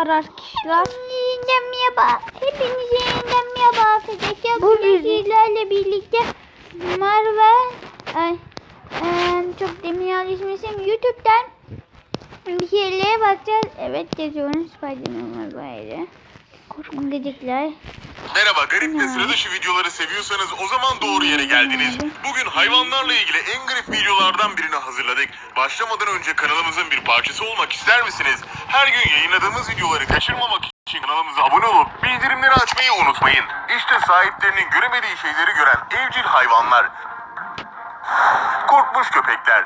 arkadaşlar. Hepinize yeniden merhaba arkadaşlar. Bu Bugün sizlerle birlikte Marvel ay, eee, çok demin ismisim YouTube'dan bir şeylere bakacağız. Evet yazıyorum Spiderman var böyle. Gıcıklar. Merhaba garip ve sıra dışı videoları seviyorsanız o zaman doğru yere geldiniz. Bugün hayvanlarla ilgili en garip videolardan birini hazırladık. Başlamadan önce kanalımızın bir parçası olmak ister misiniz? Her gün yayınladığımız videoları kaçırmamak için kanalımıza abone olup bildirimleri açmayı unutmayın. İşte sahiplerinin göremediği şeyleri gören evcil hayvanlar. Korkmuş köpekler.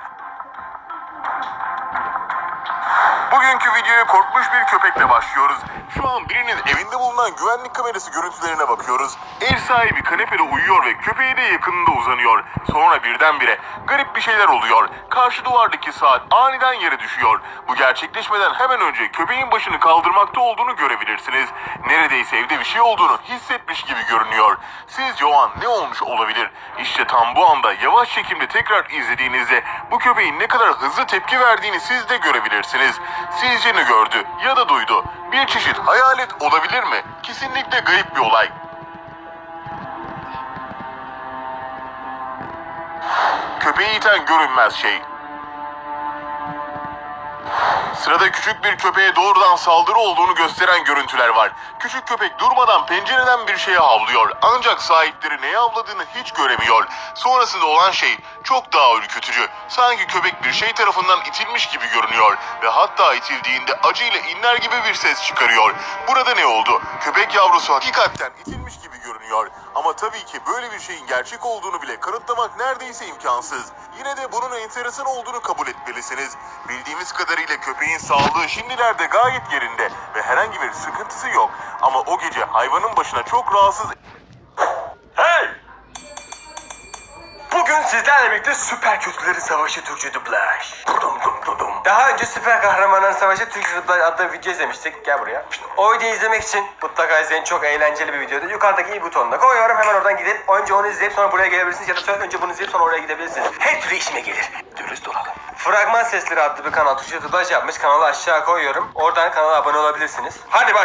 Bugünkü videoya korkmuş bir köpekle başlıyoruz. Şu an birinin evinde bulunan güvenlik kamerası görüntülerine bakıyoruz. Ev sahibi kanepede uyuyor ve köpeği de yakınında uzanıyor. Sonra birdenbire garip bir şeyler oluyor. Karşı duvardaki saat aniden yere düşüyor. Bu gerçekleşmeden hemen önce köpeğin başını kaldırmakta olduğunu görebilirsiniz. Neredeyse evde bir şey olduğunu hissetmiş gibi görünüyor. Sizce o an ne olmuş olabilir? İşte tam bu anda yavaş çekimde tekrar izlediğinizde bu köpeğin ne kadar hızlı tepki verdiğini siz de görebilirsiniz. Sizce ne gördü ya da duydu? Bir çeşit hayalet olabilir mi? Kesinlikle garip bir olay. Köpeği iten görünmez şey. Sırada küçük bir köpeğe doğrudan saldırı olduğunu gösteren görüntüler var. Küçük köpek durmadan pencereden bir şeye havlıyor. Ancak sahipleri neye havladığını hiç göremiyor. Sonrasında olan şey çok daha ürkütücü. Sanki köpek bir şey tarafından itilmiş gibi görünüyor. Ve hatta itildiğinde acıyla inler gibi bir ses çıkarıyor. Burada ne oldu? Köpek yavrusu hakikaten itilmiş gibi görünüyor. Ama tabii ki böyle bir şeyin gerçek olduğunu bile kanıtlamak neredeyse imkansız. Yine de bunun enteresan olduğunu kabul etmelisiniz. Bildiğimiz kadarıyla köpeğin sağlığı şimdilerde gayet yerinde ve herhangi bir sıkıntısı yok. Ama o gece hayvanın başına çok rahatsız Bugün sizlerle birlikte Süper Kötülerin Savaşı Türkçe dublaj. Dum dum dum dum. Daha önce Süper Kahramanların Savaşı Türkçe dublaj adlı video izlemiştik. Gel buraya. O videoyu izlemek için mutlaka izleyin. Çok eğlenceli bir videodu. Yukarıdaki i butonuna koyuyorum. Hemen oradan gidip önce onu izleyip sonra buraya gelebilirsiniz. Ya da sonra önce bunu izleyip sonra oraya gidebilirsiniz. Her türlü işime gelir. Dürüst olalım. Fragman Sesleri adlı bir kanal Türkçe dublaj yapmış. Kanalı aşağı koyuyorum. Oradan kanala abone olabilirsiniz. Hadi başlayalım.